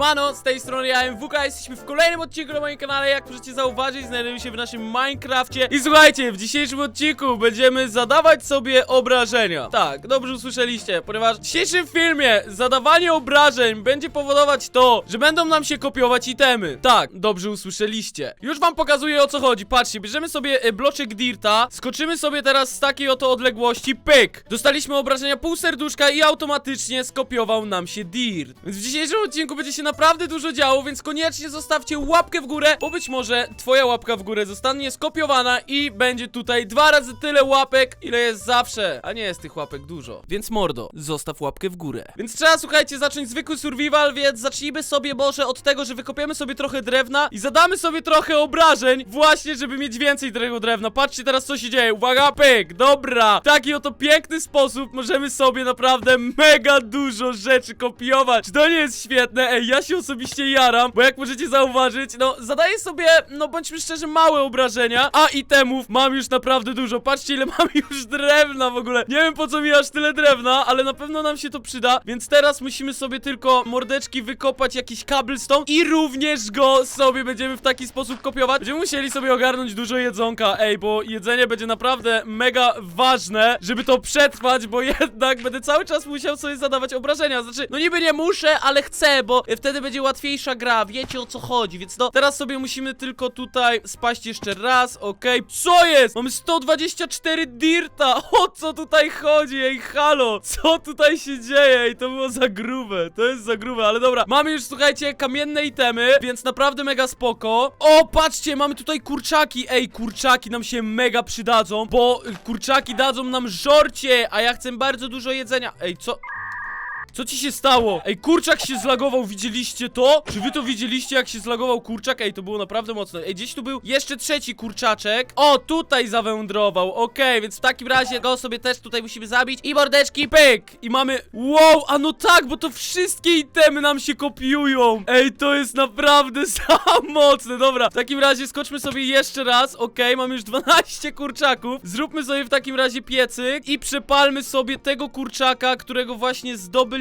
Siemano, z tej strony ja MWK, jesteśmy w kolejnym odcinku na moim kanale, jak możecie zauważyć, znajdujemy się w naszym Minecrafcie. I słuchajcie, w dzisiejszym odcinku będziemy zadawać sobie obrażenia. Tak, dobrze usłyszeliście, ponieważ w dzisiejszym filmie zadawanie obrażeń będzie powodować to, że będą nam się kopiować itemy. Tak, dobrze usłyszeliście. Już wam pokazuję o co chodzi, patrzcie, bierzemy sobie e, bloczek dirta, skoczymy sobie teraz z takiej oto odległości, pyk! Dostaliśmy obrażenia pół serduszka i automatycznie skopiował nam się dirt. Więc w dzisiejszym odcinku będzie się naprawdę dużo działo, więc koniecznie zostawcie łapkę w górę, bo być może twoja łapka w górę zostanie skopiowana i będzie tutaj dwa razy tyle łapek, ile jest zawsze. A nie jest tych łapek dużo. Więc mordo, zostaw łapkę w górę. Więc trzeba, słuchajcie, zacząć zwykły survival, więc zacznijmy sobie może od tego, że wykopiemy sobie trochę drewna i zadamy sobie trochę obrażeń, właśnie żeby mieć więcej tego drewna. Patrzcie teraz, co się dzieje. Uwaga, pyk, dobra. W taki oto piękny sposób możemy sobie naprawdę mega dużo rzeczy kopiować. Czy to nie jest świetne? Ej, ja się osobiście jaram, bo jak możecie zauważyć, no zadaję sobie, no bądźmy szczerzy, małe obrażenia, a itemów mam już naprawdę dużo. Patrzcie, ile mam już drewna w ogóle. Nie wiem po co mi aż tyle drewna, ale na pewno nam się to przyda, więc teraz musimy sobie tylko mordeczki wykopać jakiś cobblestone i również go sobie będziemy w taki sposób kopiować. Będziemy musieli sobie ogarnąć dużo jedzonka, ej, bo jedzenie będzie naprawdę mega ważne, żeby to przetrwać, bo jednak będę cały czas musiał sobie zadawać obrażenia. Znaczy, no niby nie muszę, ale chcę, bo wtedy będzie łatwiejsza gra, wiecie o co chodzi, więc no, teraz sobie musimy tylko tutaj spaść jeszcze raz, okej. Co jest? Mamy 124 dirta, o co tutaj chodzi, ej, halo, co tutaj się dzieje, ej, to było za grube, to jest za grube, ale dobra, mamy już, słuchajcie, kamienne itemy, więc naprawdę mega spoko. O, patrzcie, mamy tutaj kurczaki, ej, kurczaki nam się mega przydadzą, bo kurczaki dadzą nam żorcie, a ja chcę bardzo dużo jedzenia, ej, co... Co ci się stało? Ej, kurczak się zlagował, widzieliście to? Czy wy to widzieliście, jak się zlagował kurczak? Ej, to było naprawdę mocne. Ej, gdzieś tu był jeszcze trzeci kurczaczek. O, tutaj zawędrował, okej, więc w takim razie go sobie też tutaj musimy zabić. I mordeczki, pyk! I mamy... Wow, a no tak, bo to wszystkie itemy nam się kopiują. Ej, to jest naprawdę za mocne, dobra. W takim razie skoczmy sobie jeszcze raz, okej, mamy już 12 kurczaków. Zróbmy sobie w takim razie piecyk i przepalmy sobie tego kurczaka, którego właśnie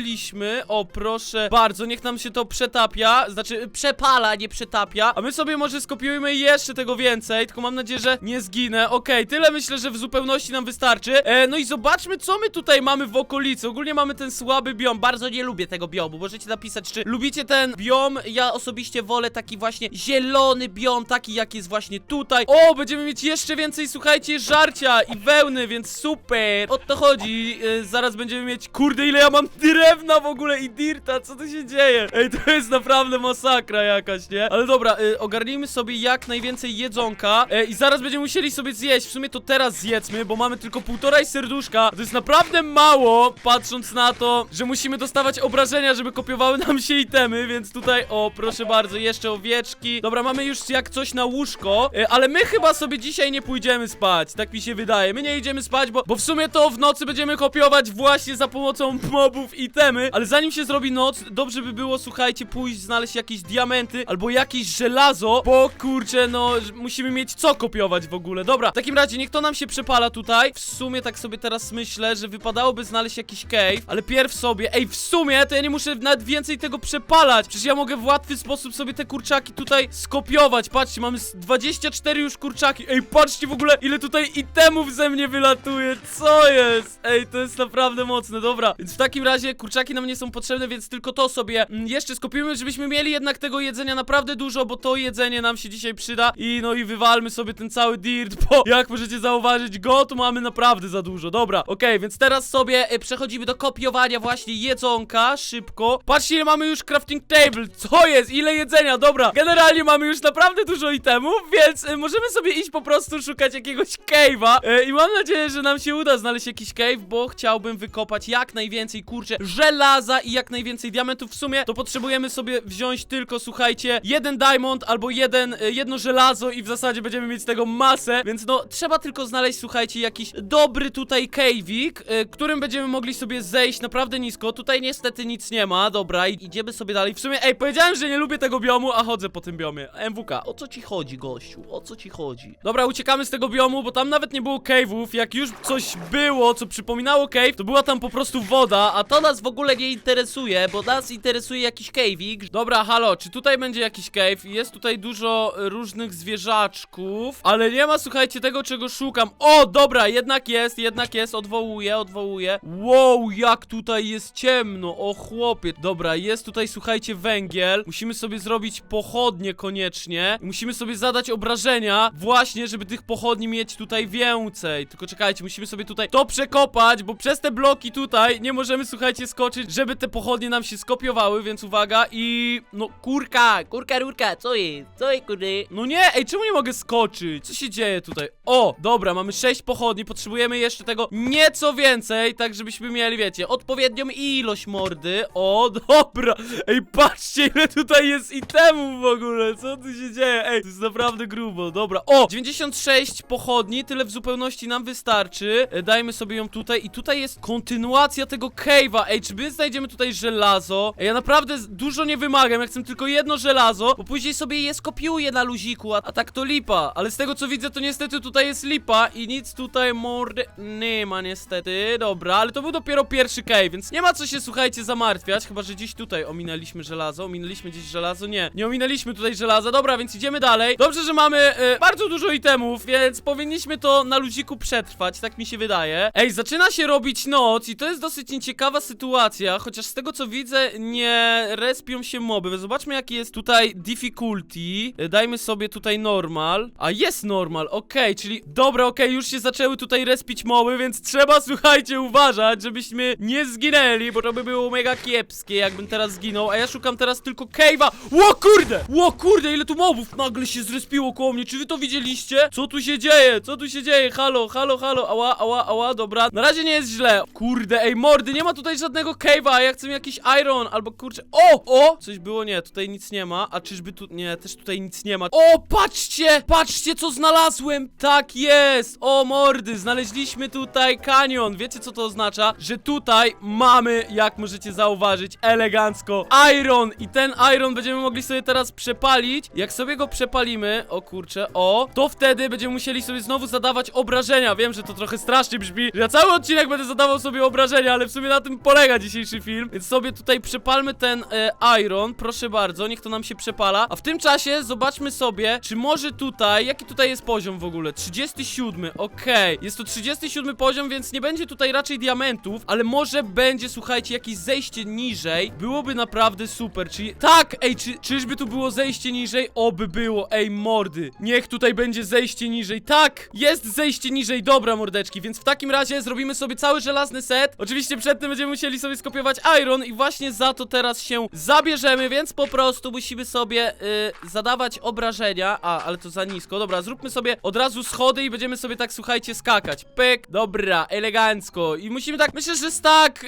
zdobyliśmy. O, proszę bardzo, niech nam się to przetapia, znaczy przepala, nie przetapia. A my sobie może skopiujmy jeszcze tego więcej, tylko mam nadzieję, że nie zginę. Okej, tyle myślę, że w zupełności nam wystarczy. E, no i zobaczmy, co my tutaj mamy w okolicy. Ogólnie mamy ten słaby biom, bardzo nie lubię tego biomu. Możecie napisać, czy lubicie ten biom. Ja osobiście wolę taki właśnie zielony biom, taki jak jest właśnie tutaj. O, będziemy mieć jeszcze więcej, słuchajcie, żarcia i wełny, więc super. O to chodzi. E, zaraz będziemy mieć, kurde, ile ja mam drewna w ogóle i dirta, co tu się dzieje? Ej, to jest naprawdę masakra jakaś, nie? Ale dobra, y, ogarnijmy sobie jak najwięcej jedzonka e, i zaraz będziemy musieli sobie zjeść. W sumie to teraz zjedzmy, bo mamy tylko półtorej serduszka. To jest naprawdę mało, patrząc na to, że musimy dostawać obrażenia, żeby kopiowały nam się itemy, więc tutaj, o, proszę bardzo, jeszcze owieczki. Dobra, mamy już jak coś na łóżko, e, ale my chyba sobie dzisiaj nie pójdziemy spać, tak mi się wydaje. My nie idziemy spać, bo, bo w sumie to w nocy będziemy kopiować właśnie za pomocą mobów ale zanim się zrobi noc, dobrze by było, słuchajcie, pójść znaleźć jakieś diamenty albo jakieś żelazo, bo kurczę, no musimy mieć co kopiować w ogóle. Dobra, w takim razie niech to nam się przepala tutaj. W sumie tak sobie teraz myślę, że wypadałoby znaleźć jakiś cave, ale pierw sobie, ej, w sumie to ja nie muszę nawet więcej tego przepalać. Przecież ja mogę w łatwy sposób sobie te kurczaki tutaj skopiować. Patrzcie, mamy z 24 już kurczaki. Ej, patrzcie w ogóle, ile tutaj itemów ze mnie wylatuje. Co jest? Ej, to jest naprawdę mocne, dobra. Więc w takim razie kurczaki nam nie są potrzebne, więc tylko to sobie mm, jeszcze skopiujemy, żebyśmy mieli jednak tego jedzenia naprawdę dużo, bo to jedzenie nam się dzisiaj przyda. I no i wywalmy sobie ten cały dirt, bo jak możecie zauważyć, go tu mamy naprawdę za dużo. Dobra, okej, więc teraz sobie e, przechodzimy do kopiowania właśnie jedzonka, szybko. Patrzcie, ile mamy już crafting table. Co jest? Ile jedzenia? Dobra, generalnie mamy już naprawdę dużo itemów, więc e, możemy sobie iść po prostu szukać jakiegoś cave'a. E, I mam nadzieję, że nam się uda znaleźć jakiś cave, bo chciałbym wykopać jak najwięcej, kurczę, żelaza i jak najwięcej diamentów. W sumie to potrzebujemy sobie wziąć tylko, słuchajcie, jeden diamond albo jeden, e, jedno żelazo i w zasadzie będziemy mieć tego masę, więc no trzeba tylko znaleźć, słuchajcie, jakiś dobry tutaj cave'ik, e, którym będziemy mogli sobie zejść naprawdę nisko. Tutaj niestety nic nie ma, dobra, idziemy sobie dalej. W sumie, ej, powiedziałem, że nie lubię tego biomu, a chodzę po tym biomie. MWK, o co ci chodzi, gościu? O co ci chodzi? Dobra, uciekamy z tego biomu, bo tam nawet nie było cave'ów. Jak już coś było, co przypominało cave, to była tam po prostu woda, a to nas w ogóle nie interesuje, bo nas interesuje jakiś cave'ik. Dobra, halo, czy tutaj będzie jakiś cave? Jest tutaj dużo różnych zwierzaczków, ale nie ma, słuchajcie, tego, czego szukam. O, dobra, jednak jest, jednak jest, odwołuję, odwołuję. Wow, jak tutaj jest ciemno, o chłopie. Dobra, jest tutaj, słuchajcie, węgiel. Musimy sobie zrobić pochodnie koniecznie. Musimy sobie zadać obrażenia, właśnie, żeby tych pochodni mieć tutaj więcej. Tylko czekajcie, musimy sobie tutaj to przekopać, bo przez te bloki tutaj nie możemy, słuchajcie, skoczyć, żeby te pochodnie nam się skopiowały, więc uwaga i... No, kurka, Kurka, rurka, co jest? Co jest, kurde? no nie, ej, czemu nie mogę skoczyć? Co się dzieje tutaj? O, dobra, mamy sześć pochodni, potrzebujemy jeszcze tego nieco więcej, tak żebyśmy mieli, wiecie, odpowiednią ilość mordy. O, dobra, ej, patrzcie, ile tutaj jest itemów w ogóle, co tu się dzieje? Ej, to jest naprawdę grubo, dobra. O, 96 pochodni, tyle w zupełności nam wystarczy. E, Dajmy sobie ją tutaj i tutaj jest kontynuacja tego cave'a. Ej, czy my znajdziemy tutaj żelazo? Ja naprawdę dużo nie wymagam, ja chcę tylko jedno żelazo, bo później sobie je skopiuję na luziku, a, a tak to lipa. Ale z tego co widzę, to niestety tutaj jest lipa i nic tutaj mordy nie ma niestety. Dobra, ale to był dopiero pierwszy cave, więc nie ma co się, słuchajcie, zamartwiać, chyba, że gdzieś tutaj ominęliśmy żelazo. Ominęliśmy gdzieś żelazo? Nie, nie ominęliśmy tutaj żelaza. Dobra, więc idziemy dalej. Dobrze, że mamy e, bardzo dużo itemów, więc powinniśmy to na luziku przetrwać, tak mi się wydaje. Ej, zaczyna się robić noc i to jest dosyć nieciekawa sytuacja, chociaż z tego co widzę, nie respią się moby. Zobaczmy, jaki jest tutaj difficulty. Dajmy sobie tutaj normal. A jest normal, okej, czyli dobra, okej, już się zaczęły tutaj respić moby, więc trzeba, słuchajcie, uważać, żebyśmy nie zginęli, bo to by było mega kiepskie, jakbym teraz zginął, a ja szukam teraz tylko cave'a. Ło kurde! Ło kurde, ile tu mobów nagle się zrespiło koło mnie, czy wy to widzieliście? Co tu się dzieje? Co tu się dzieje? Halo, halo, halo, ała, ała, ała, dobra. Na razie nie jest źle. Kurde, ej, mordy, nie ma tutaj żadnego cave'a, a ja chcę jakiś iron, albo kurczę, o, o! Coś było, nie, tutaj nic nie ma, a czyżby tu, nie, też tutaj nic nie ma. O, patrzcie, patrzcie, co znalazłem! Tak jest! O, mordy, znaleźliśmy tutaj kanion. Wiecie, co to oznacza? Że tutaj mamy, jak możecie zauważyć, elegancko iron i ten iron będziemy mogli sobie teraz przepalić. Jak sobie go przepalimy, o kurczę, o, to wtedy będziemy musieli sobie znowu zadawać obrażenia. Wiem, że to trochę strasznie brzmi, że ja cały odcinek będę zadawał sobie obrażenia, ale w sumie na tym polega dzisiejszy film. Więc sobie tutaj przepalmy ten e, iron, proszę bardzo, niech to nam się przepala. A w tym czasie zobaczmy sobie, czy może tutaj, jaki tutaj jest poziom w ogóle? 37, okej. Jest to 37 poziom, więc nie będzie tutaj raczej diamentów, ale może będzie, słuchajcie, jakieś zejście niżej. Byłoby naprawdę super, czyli... Tak, ej, czy, czyżby tu było zejście niżej? Oby było, ej, mordy. Niech tutaj będzie zejście niżej. Tak, jest zejście niżej, dobra, mordeczki, więc w takim razie zrobimy sobie cały żelazny set. Oczywiście przed tym będziemy musieli sobie skopiować iron i właśnie za to teraz się zabierzemy, więc po prostu musimy sobie y, zadawać obrażenia. A, ale to za nisko. Dobra, zróbmy sobie od razu schody i będziemy sobie tak, słuchajcie, skakać. Pyk, dobra, elegancko. I musimy tak, myślę, że stack y,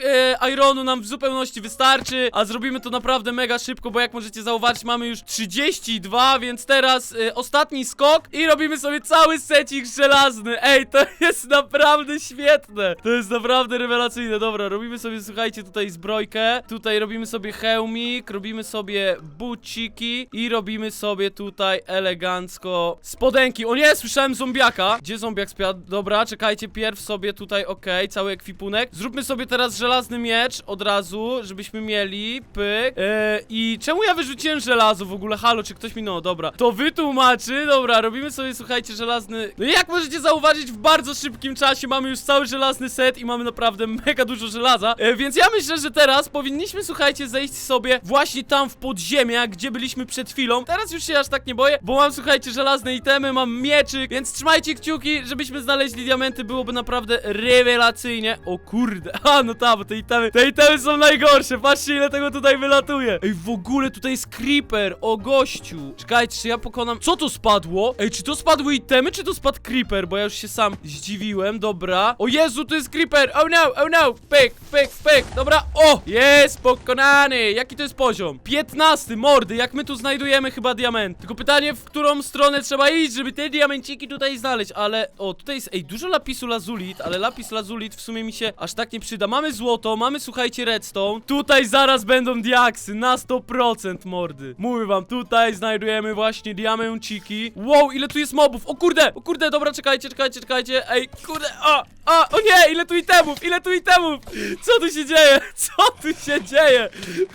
ironu nam w zupełności wystarczy, a zrobimy to naprawdę mega szybko, bo jak możecie zauważyć, mamy już 32, więc teraz y, ostatni skok i robimy sobie cały secik żelazny. Ej, to jest naprawdę świetne. To jest naprawdę rewelacyjne. Dobra, robimy sobie, słuchajcie, tutaj zbrojkę. Tutaj robimy sobie hełmik, robimy sobie buciki i robimy sobie tutaj elegancko spodenki. O nie, słyszałem zombiaka. Gdzie zombiak spiadł? Dobra, czekajcie, pierw sobie tutaj, okej, cały ekwipunek. Zróbmy sobie teraz żelazny miecz od razu, żebyśmy mieli, pyk. E, I czemu ja wyrzuciłem żelazo w ogóle? Halo, czy ktoś mi, no dobra. To wytłumaczy, dobra, robimy sobie, słuchajcie, żelazny... No jak możecie zauważyć, w bardzo szybkim czasie mamy już cały żelazny set i mamy naprawdę mega dużo żelaza. E, więc ja myślę, że teraz powinniśmy, słuchajcie, zejść sobie właśnie tam w podziemia, gdzie byliśmy przed chwilą. Teraz już się aż tak nie boję, bo mam, słuchajcie, żelazne itemy, mam mieczyk, więc trzymajcie kciuki, żebyśmy znaleźli diamenty, byłoby naprawdę rewelacyjnie. O kurde, a no ta, bo te itemy, te itemy są najgorsze, patrzcie ile tego tutaj wylatuje. Ej, w ogóle tutaj jest creeper, o gościu. Czekajcie, czy ja pokonam... Co to spadło? Ej, czy to spadły itemy, czy to spadł creeper? Bo ja już się sam zdziwiłem, dobra. O Jezu, to jest creeper, oh no, oh no, pyk, pyk, pyk, dobra, o, jest pokonany. Jaki to jest poziom? 15, mordy, jak my tu znajdujemy chyba diament. Tylko pytanie, w którą stronę trzeba iść, żeby te diamenciki tutaj znaleźć, ale... O, tutaj jest, ej, dużo lapisu lazulit, ale lapis lazulit w sumie mi się aż tak nie przyda. Mamy złoto, mamy, słuchajcie, redstone. Tutaj zaraz będą diaksy, na 100% mordy. Mówię wam, tutaj znajdujemy właśnie diamenciki. Wow, ile tu jest mobów, o kurde, o kurde, dobra, czekajcie, czekajcie, czekajcie, ej, kurde, a, a, o nie, ile tu itemów, ile tu itemów, co tu się się dzieje? Co tu się dzieje?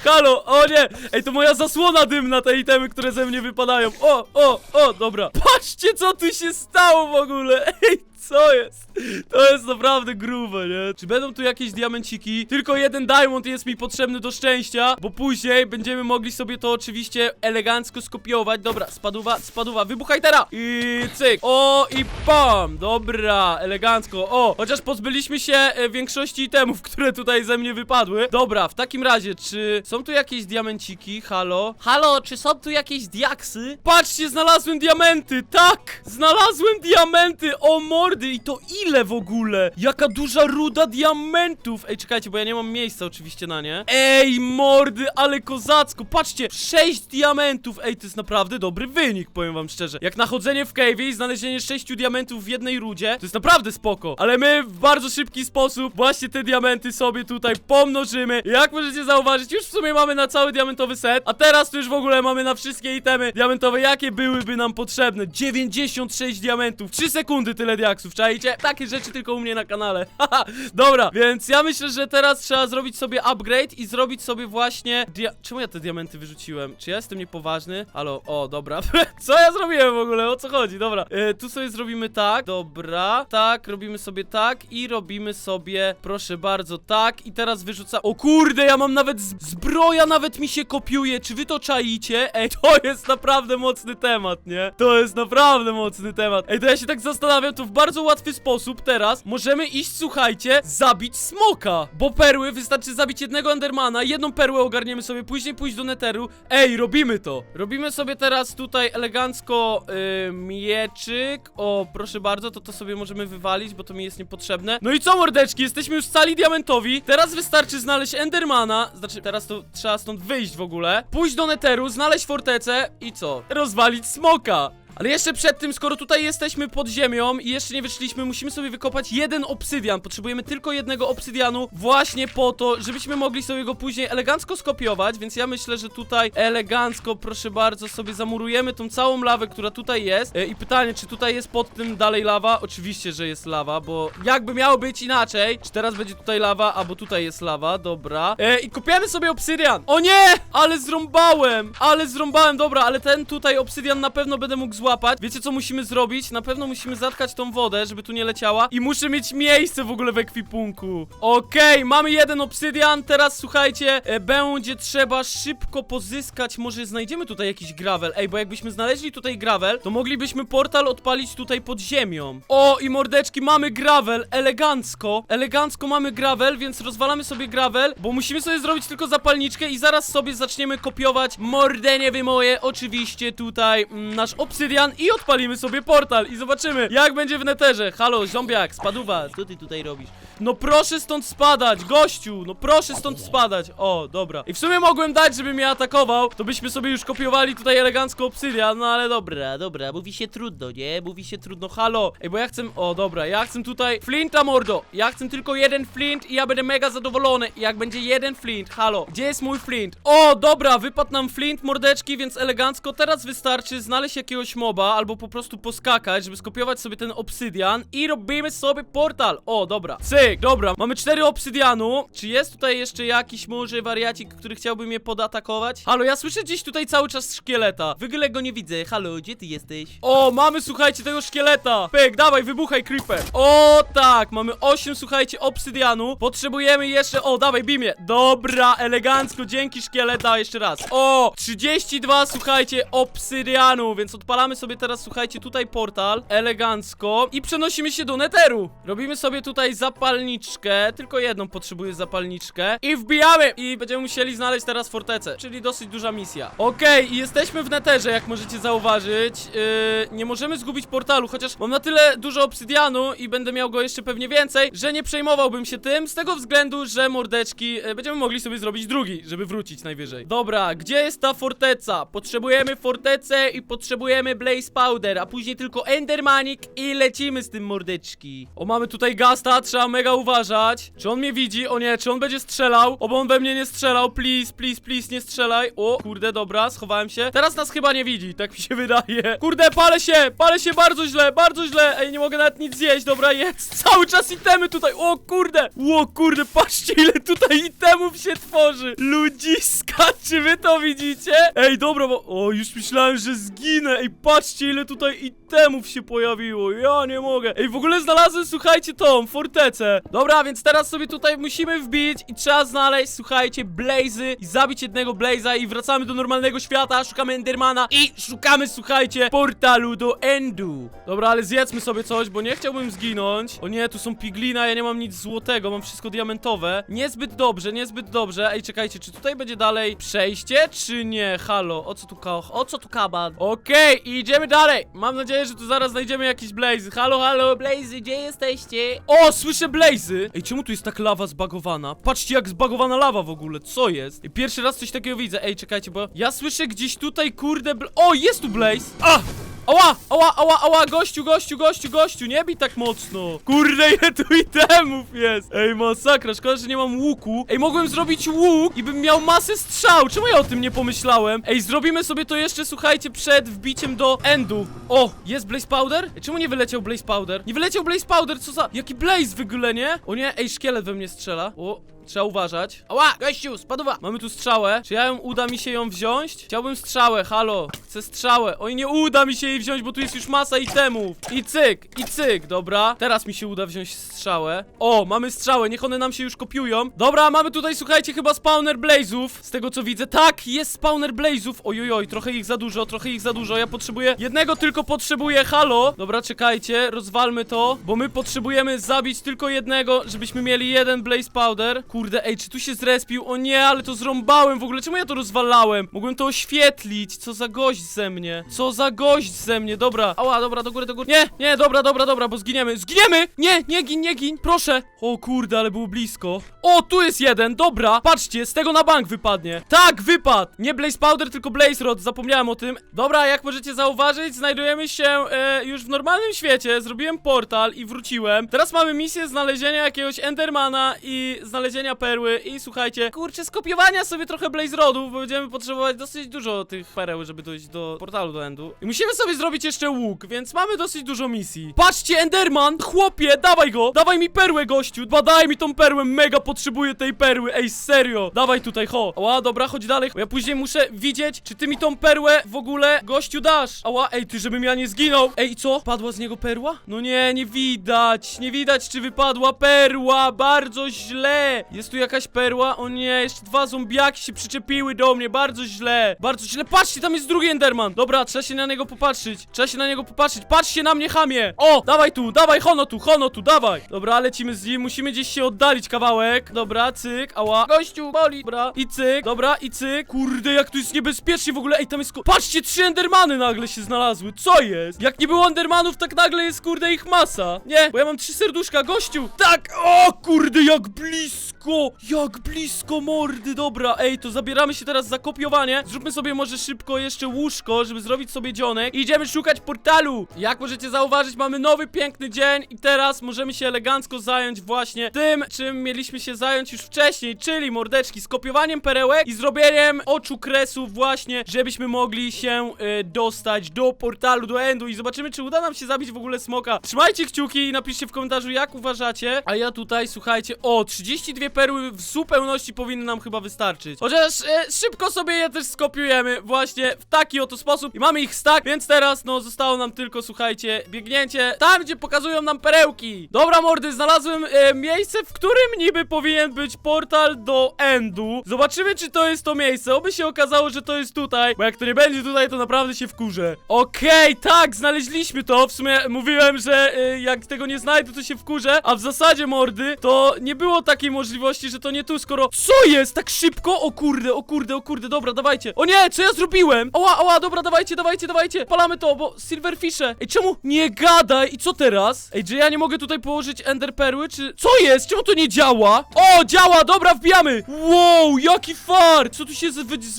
Halo, o nie! Ej, to moja zasłona dymna, te itemy, które ze mnie wypadają. O, o, o, dobra. Patrzcie, co tu się stało w ogóle. Ej, co jest? To jest naprawdę grube, nie? Czy będą tu jakieś diamenciki? Tylko jeden diamond jest mi potrzebny do szczęścia, bo później będziemy mogli sobie to oczywiście elegancko skopiować. Dobra, spaduwa, spaduwa, wybuchaj teraz! I cyk. O, i pam! Dobra, elegancko. O, chociaż pozbyliśmy się e, większości itemów, które tutaj ze mnie wypadły. Dobra, w takim razie, czy są tu jakieś diamenciki? Halo? Halo, czy są tu jakieś diaksy? Patrzcie, znalazłem diamenty! Tak! Znalazłem diamenty! O I to ile w ogóle? Jaka duża ruda diamentów! Ej, czekajcie, bo ja nie mam miejsca oczywiście na nie. Ej, mordy, ale kozacko! Patrzcie, 6 diamentów! Ej, to jest naprawdę dobry wynik, powiem wam szczerze. Jak nachodzenie w cave'ie i znalezienie 6 diamentów w jednej rudzie, to jest naprawdę spoko. Ale my w bardzo szybki sposób właśnie te diamenty sobie tutaj pomnożymy. Jak możecie zauważyć, już w sumie mamy na cały diamentowy set, a teraz to już w ogóle mamy na wszystkie itemy diamentowe, jakie byłyby nam potrzebne. 96 diamentów, 3 sekundy tyle diaksów, czajcie? Takie rzeczy tylko u mnie na kanale. Dobra, więc ja myślę, że teraz trzeba zrobić sobie upgrade i zrobić sobie właśnie... Dia Czemu ja te diamenty wyrzuciłem? Czy ja jestem niepoważny? Halo, o, dobra. Co ja zrobiłem w ogóle? O co chodzi? Dobra, e, tu sobie zrobimy tak, dobra, tak, robimy sobie tak i robimy sobie, proszę bardzo, tak i teraz wyrzucam... O kurde, ja mam nawet zbroja, nawet mi się kopiuje, czy wy to czaicie? Ej, to jest naprawdę mocny temat, nie? To jest naprawdę mocny temat. Ej, to ja się tak zastanawiam, to w bardzo łatwy sposób teraz możemy iść, słuchajcie, zabić smoka, bo perły, wystarczy zabić jednego endermana, jedną perłę ogarniemy sobie, później pójść do neteru. Ej, robimy to! Robimy sobie teraz tutaj elegancko yy, mieczyk, o, proszę bardzo, to to sobie możemy wywalić, bo to mi jest niepotrzebne. No i co, mordeczki, jesteśmy już cali diamentowi, teraz wystarczy znaleźć endermana, znaczy, teraz to trzeba stąd wyjść w ogóle, pójść do neteru, znaleźć fortecę i co? Rozwalić smoka! Ale jeszcze przed tym, skoro tutaj jesteśmy pod ziemią i jeszcze nie wyszliśmy, musimy sobie wykopać jeden obsydian. Potrzebujemy tylko jednego obsydianu właśnie po to, żebyśmy mogli sobie go później elegancko skopiować, więc ja myślę, że tutaj elegancko, proszę bardzo, sobie zamurujemy tą całą lawę, która tutaj jest. E, I pytanie, czy tutaj jest pod tym dalej lawa? Oczywiście, że jest lawa, bo jakby miało być inaczej, czy teraz będzie tutaj lawa, albo tutaj jest lawa, dobra. E, I kopiemy sobie obsydian. O nie! Ale zrąbałem! Ale zrąbałem, dobra, ale ten tutaj obsydian na pewno będę mógł złapać. Wiecie co musimy zrobić? Na pewno musimy zatkać tą wodę, żeby tu nie leciała i muszę mieć miejsce w ogóle w ekwipunku. Okej, mamy jeden obsydian, teraz słuchajcie, e, będzie trzeba szybko pozyskać, może znajdziemy tutaj jakiś gravel. Ej, bo jakbyśmy znaleźli tutaj gravel, to moglibyśmy portal odpalić tutaj pod ziemią. O, i mordeczki, mamy gravel, elegancko. Elegancko mamy gravel, więc rozwalamy sobie gravel, bo musimy sobie zrobić tylko zapalniczkę i zaraz sobie zaczniemy kopiować mordenie wy moje, oczywiście tutaj mm, nasz obsydian i odpalimy sobie portal i zobaczymy, jak będzie w neterze. Halo, zombiak, spaduwa, co ty tutaj robisz? No proszę stąd spadać, gościu, no proszę stąd spadać. O, dobra. I w sumie mogłem dać, żeby mnie atakował, to byśmy sobie już kopiowali tutaj elegancko obsydian, no ale dobra. Dobra, mówi się trudno, nie? Mówi się trudno, halo. Ej, bo ja chcę, o dobra, ja chcę tutaj flinta, mordo. Ja chcę tylko jeden flint i ja będę mega zadowolony, jak będzie jeden flint, halo. Gdzie jest mój flint? O, dobra, wypadł nam flint, mordeczki, więc elegancko. Teraz wystarczy znaleźć jakiegoś moba, albo po prostu poskakać, żeby skopiować sobie ten obsydian i robimy sobie portal. O, dobra, cyk, dobra, mamy cztery obsydianu. Czy jest tutaj jeszcze jakiś może wariacik, który chciałby mnie podatakować? Halo, ja słyszę gdzieś tutaj cały czas szkieleta. W ogóle go nie widzę, halo, gdzie ty jesteś? O, mamy, słuchajcie, tego szkieleta. Pyk, dawaj, wybuchaj, creeper. O, tak, mamy 8, słuchajcie, obsydianu. Potrzebujemy jeszcze, o, dawaj, bimie. Dobra, elegancko, dzięki szkieleta, jeszcze raz. O, 32, słuchajcie, obsydianu, więc odpalamy sobie teraz, słuchajcie, tutaj portal, elegancko i przenosimy się do neteru. Robimy sobie tutaj zapalniczkę, tylko jedną potrzebuję zapalniczkę i wbijamy i będziemy musieli znaleźć teraz fortecę, czyli dosyć duża misja. Okej, jesteśmy w neterze, jak możecie zauważyć. Yy, nie możemy zgubić portalu, chociaż mam na tyle dużo obsydianu i będę miał go jeszcze pewnie więcej, że nie przejmowałbym się tym, z tego względu, że mordeczki, yy, będziemy mogli sobie zrobić drugi, żeby wrócić najwyżej. Dobra, gdzie jest ta forteca? Potrzebujemy fortecę i potrzebujemy Blaze Powder, a później tylko Endermanik i lecimy z tym mordeczki. O, mamy tutaj Gasta, trzeba mega uważać. Czy on mnie widzi? O nie, czy on będzie strzelał? Oby on we mnie nie strzelał, please, please, please, nie strzelaj. O, kurde, dobra, schowałem się. Teraz nas chyba nie widzi, tak mi się wydaje. Kurde, palę się, palę się bardzo źle, bardzo źle. Ej, nie mogę nawet nic zjeść, dobra, jest. Cały czas itemy tutaj, o kurde. O kurde, patrzcie ile tutaj itemów się tworzy. Ludziska, czy wy to widzicie? Ej, dobra, bo... O, już myślałem, że zginę. Ej, patrzcie ile tutaj itemów się pojawiło. Ja nie mogę. Ej, w ogóle znalazłem, słuchajcie, tą fortecę. Dobra, więc teraz sobie tutaj musimy wbić i trzeba znaleźć, słuchajcie, blazy i zabić jednego blaza i wracamy do normalnego świata, szukamy Endermana i szukamy, słuchajcie, portalu do Endu. Dobra, ale zjedzmy sobie coś, bo nie chciałbym zginąć. O nie, tu są piglina, ja nie mam nic złotego, mam wszystko diamentowe. Niezbyt dobrze, niezbyt dobrze. Ej, czekajcie, czy tutaj będzie dalej przejście, czy nie? Halo, o co tu. O co tu kaban? Okej, i idziemy dalej. Mam nadzieję, że tu zaraz znajdziemy jakieś blazy. Halo, halo, blazy, gdzie jesteście? O, słyszę blazy! Ej, czemu tu jest tak lawa zbagowana? Patrzcie, jak zbagowana lawa w ogóle, co jest? Ej, pierwszy raz coś takiego widzę. Ej, czekajcie, bo ja słyszę gdzieś tutaj, kurde, bl... O, jest tu blaze! A! Ała, ała, ała, ała, gościu, gościu, gościu, gościu, nie bij tak mocno. Kurde, ile tu itemów jest. Ej, masakra, szkoda, że nie mam łuku. Ej, mogłem zrobić łuk i bym miał masę strzał. Czemu ja o tym nie pomyślałem? Ej, zrobimy sobie to jeszcze, słuchajcie, przed wbiciem do endu. O, jest Blaze Powder? Ej, czemu nie wyleciał Blaze Powder? Nie wyleciał Blaze Powder, co za... Jaki Blaze w ogóle, nie? O nie, ej, szkielet we mnie strzela. O, Trzeba uważać. Ała, gościu, spadła. Mamy tu strzałę. Czy ja ją uda mi się ją wziąć? Chciałbym strzałę, halo. Chcę strzałę. Oj, nie uda mi się jej wziąć, bo tu jest już masa itemów. I cyk, i cyk, dobra. Teraz mi się uda wziąć strzałę. O, mamy strzałę, niech one nam się już kopiują. Dobra, mamy tutaj, słuchajcie, chyba spawner blazów. Z tego co widzę. Tak, jest spawner blazów. Ojojoj, trochę ich za dużo, trochę ich za dużo. Ja potrzebuję, jednego tylko potrzebuję, halo. Dobra, czekajcie, rozwalmy to, bo my potrzebujemy zabić tylko jednego, żebyśmy mieli jeden blaze powder. Kurde, ej, czy tu się zrespił? O nie, ale to zrąbałem w ogóle. Czemu ja to rozwalałem? Mogłem to oświetlić. Co za gość ze mnie? Co za gość ze mnie? Dobra. Ała, dobra, do góry, do góry. Nie, nie, dobra, dobra, dobra, bo zginiemy. Zginiemy! Nie, nie gin, nie gin, proszę. O kurde, ale było blisko. O, tu jest jeden, dobra. Patrzcie, z tego na bank wypadnie. Tak, wypadł. Nie Blaze Powder, tylko Blaze Rod. Zapomniałem o tym. Dobra, jak możecie zauważyć, znajdujemy się e, już w normalnym świecie. Zrobiłem portal i wróciłem. Teraz mamy misję znalezienia jakiegoś Endermana i znalezienia perły. I słuchajcie, kurczę, skopiowania sobie trochę Blaze Rodów, bo będziemy potrzebować dosyć dużo tych pereł, żeby dojść do portalu do Endu. I musimy sobie zrobić jeszcze łuk, więc mamy dosyć dużo misji. Patrzcie, Enderman! Chłopie, dawaj go! Dawaj mi perłę, gościu! Badaj mi tą perłę, mega potrzebuję tej perły, ej, serio! Dawaj tutaj, ho! Ała, dobra, chodź dalej, ja później muszę widzieć, czy ty mi tą perłę w ogóle, gościu, dasz! Ała, ej, ty, żebym ja nie zginął! Ej, co? Padła z niego perła? No nie, nie widać, nie widać, czy wypadła perła, bardzo źle! Jest tu jakaś perła? O nie, jeszcze dwa zombiaki się przyczepiły do mnie, bardzo źle! Bardzo źle, patrzcie, tam jest drugi Enderman! Dobra, trzeba się na niego popatrzeć, trzeba się na niego popatrzeć, patrzcie na mnie, chamie! O, dawaj tu, dawaj, hono tu, hono tu, dawaj! Dobra, lecimy z nim, musimy gdzieś się oddalić kawałek, dobra, cyk, ała, gościu, boli, dobra, i cyk, dobra, i cyk, kurde, jak tu jest niebezpiecznie w ogóle, ej, tam jest, ko- patrzcie, trzy Endermany nagle się znalazły, co jest? Jak nie było Endermanów, tak nagle jest, kurde, ich masa, nie, bo ja mam trzy serduszka, gościu, tak, o, kurde, jak blisko, jak blisko mordy, dobra, ej, to zabieramy się teraz za kopiowanie, zróbmy sobie może szybko jeszcze łóżko, żeby zrobić sobie dzionek. I idziemy szukać portalu, jak możecie zauważyć, mamy nowy, piękny dzień. I teraz możemy się elegancko zająć właśnie tym, czym mieliśmy się zająć już wcześniej, czyli mordeczki, z kopiowaniem perełek i zrobieniem oczu kresu właśnie, żebyśmy mogli się y, dostać do portalu, do endu. I zobaczymy, czy uda nam się zabić w ogóle smoka. Trzymajcie kciuki i napiszcie w komentarzu, jak uważacie, a ja tutaj, słuchajcie, o, 32 perły w zupełności powinny nam chyba wystarczyć. Chociaż e, szybko sobie je też skopiujemy właśnie w taki oto sposób i mamy ich stack, więc teraz, no, zostało nam tylko, słuchajcie, biegnięcie tam, gdzie pokazują nam perełki. Dobra, mordy, znalazłem e, miejsce, w którym niby powinien być portal do endu. Zobaczymy, czy to jest to miejsce. Oby się okazało, że to jest tutaj, bo jak to nie będzie tutaj, to naprawdę się wkurzę. Okej, tak, znaleźliśmy to. W sumie mówiłem, że e, jak tego nie znajdę, to się wkurzę, a w zasadzie, mordy, to nie było takiej możliwości, możliwości, że to nie tu, skoro... Co jest? Tak szybko? O kurde, o kurde, o kurde, dobra, dawajcie. O nie, co ja zrobiłem? Oła, oła, dobra, dawajcie, dawajcie, dawajcie. Palamy to, bo silverfishe. Ej, czemu? Nie gadaj. I co teraz? Ej, że ja nie mogę tutaj położyć enderperły, czy... Co jest? Czemu to nie działa? O, działa, dobra, wbijamy. Wow, jaki fart. Co tu się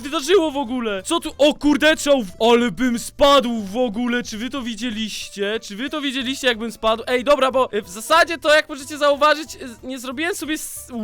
wydarzyło w ogóle? Co tu? O kurde, w- Ale bym spadł w ogóle. Czy wy to widzieliście? Czy wy to widzieliście, jakbym spadł? Ej, dobra, bo y, w zasadzie to, jak możecie zauważyć, y, nie zrobiłem sobie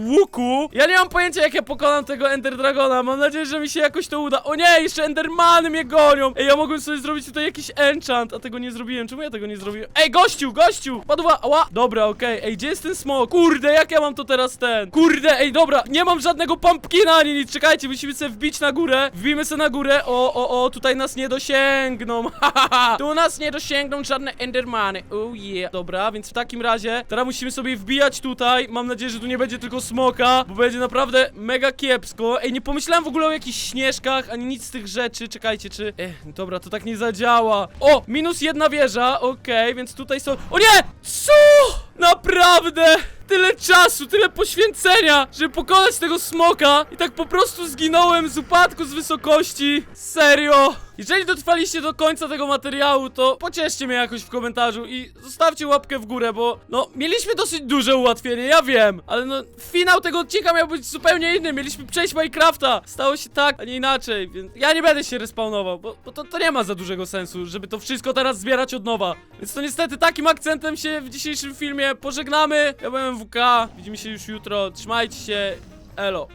łuku. Ja nie mam pojęcia, jak ja pokonam tego Ender Dragona. Mam nadzieję, że mi się jakoś to uda. O nie, jeszcze Endermany mnie gonią. Ej, ja mogłem sobie zrobić tutaj jakiś enchant, a tego nie zrobiłem. Czemu ja tego nie zrobiłem? Ej, gościu, gościu! Padła, ała! Dobra, okej. Ej, gdzie jest ten smok? Kurde, jak ja mam to teraz ten? Kurde, ej, dobra, nie mam żadnego pumpkina ani nic. Czekajcie, musimy sobie wbić na górę. Wbijmy sobie na górę. O, o, o, tutaj nas nie dosięgną. Tu nas nie dosięgną żadne endermany. Oh yeah. Dobra, więc w takim razie teraz musimy sobie wbijać tutaj. Mam nadzieję, że tu nie będzie tylko smoka, bo będzie naprawdę mega kiepsko. Ej, nie pomyślałem w ogóle o jakichś śnieżkach, ani nic z tych rzeczy. Czekajcie, czy... Ech, dobra, to tak nie zadziała. O, minus jedna wieża, okej, więc tutaj są... O nie! Co? Naprawdę! Tyle czasu, tyle poświęcenia, żeby pokonać tego smoka i tak po prostu zginąłem z upadku z wysokości. Serio. Jeżeli dotrwaliście do końca tego materiału, to pocieszcie mnie jakoś w komentarzu i zostawcie łapkę w górę, bo no, mieliśmy dosyć duże ułatwienie, ja wiem, ale no, finał tego odcinka miał być zupełnie inny, mieliśmy przejść Minecrafta. Stało się tak, a nie inaczej, więc ja nie będę się respawnował, bo, bo to, to nie ma za dużego sensu, żeby to wszystko teraz zbierać od nowa. Więc to niestety takim akcentem się w dzisiejszym filmie pożegnamy. Ja byłem WK, widzimy się już jutro, trzymajcie się, elo.